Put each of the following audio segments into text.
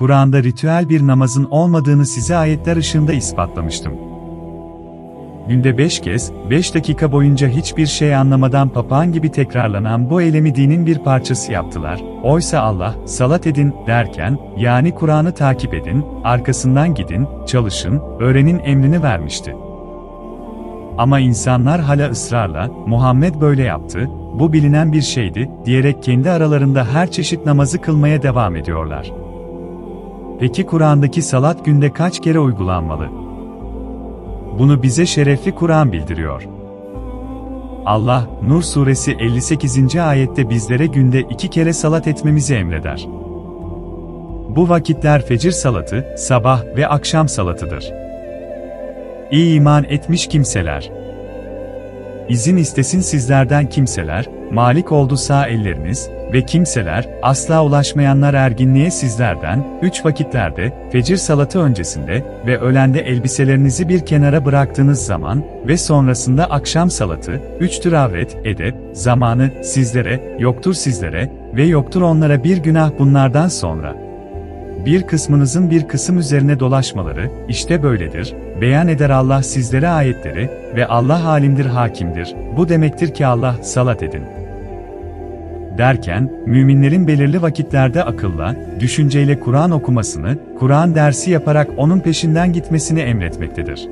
Kur'an'da ritüel bir namazın olmadığını size ayetler ışığında ispatlamıştım. Günde beş kez, beş dakika boyunca hiçbir şey anlamadan papağan gibi tekrarlanan bu eylemi dinin bir parçası yaptılar. Oysa Allah, salat edin, derken, yani Kur'an'ı takip edin, arkasından gidin, çalışın, öğrenin emrini vermişti. Ama insanlar hala ısrarla, Muhammed böyle yaptı, bu bilinen bir şeydi, diyerek kendi aralarında her çeşit namazı kılmaya devam ediyorlar. Peki Kur'an'daki salat günde kaç kere uygulanmalı? Bunu bize şerefli Kur'an bildiriyor. Allah, Nur suresi 58. ayette bizlere günde iki kere salat etmemizi emreder. Bu vakitler fecir salatı, sabah ve akşam salatıdır. İyi iman etmiş kimseler. İzin istesin sizlerden kimseler, malik oldu sağ elleriniz ve kimseler, asla ulaşmayanlar erginliğe sizlerden, üç vakitlerde, fecir salatı öncesinde ve ölende elbiselerinizi bir kenara bıraktığınız zaman ve sonrasında akşam salatı, üçtür avret, edep, zamanı, sizlere, yoktur sizlere ve yoktur onlara bir günah bunlardan sonra bir kısmınızın bir kısım üzerine dolaşmaları, işte böyledir, beyan eder Allah sizlere ayetleri ve Allah halimdir hakimdir, bu demektir ki Allah salat edin. Derken, müminlerin belirli vakitlerde akılla, düşünceyle Kur'an okumasını, Kur'an dersi yaparak onun peşinden gitmesini emretmektedir.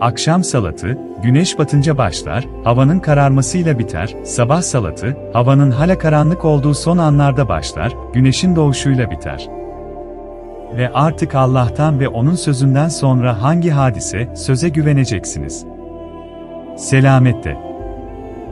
Akşam salatı, güneş batınca başlar, havanın kararmasıyla biter, sabah salatı, havanın hala karanlık olduğu son anlarda başlar, güneşin doğuşuyla biter. Ve artık Allah'tan ve O'nun sözünden sonra hangi hadise, söze güveneceksiniz? Selamette.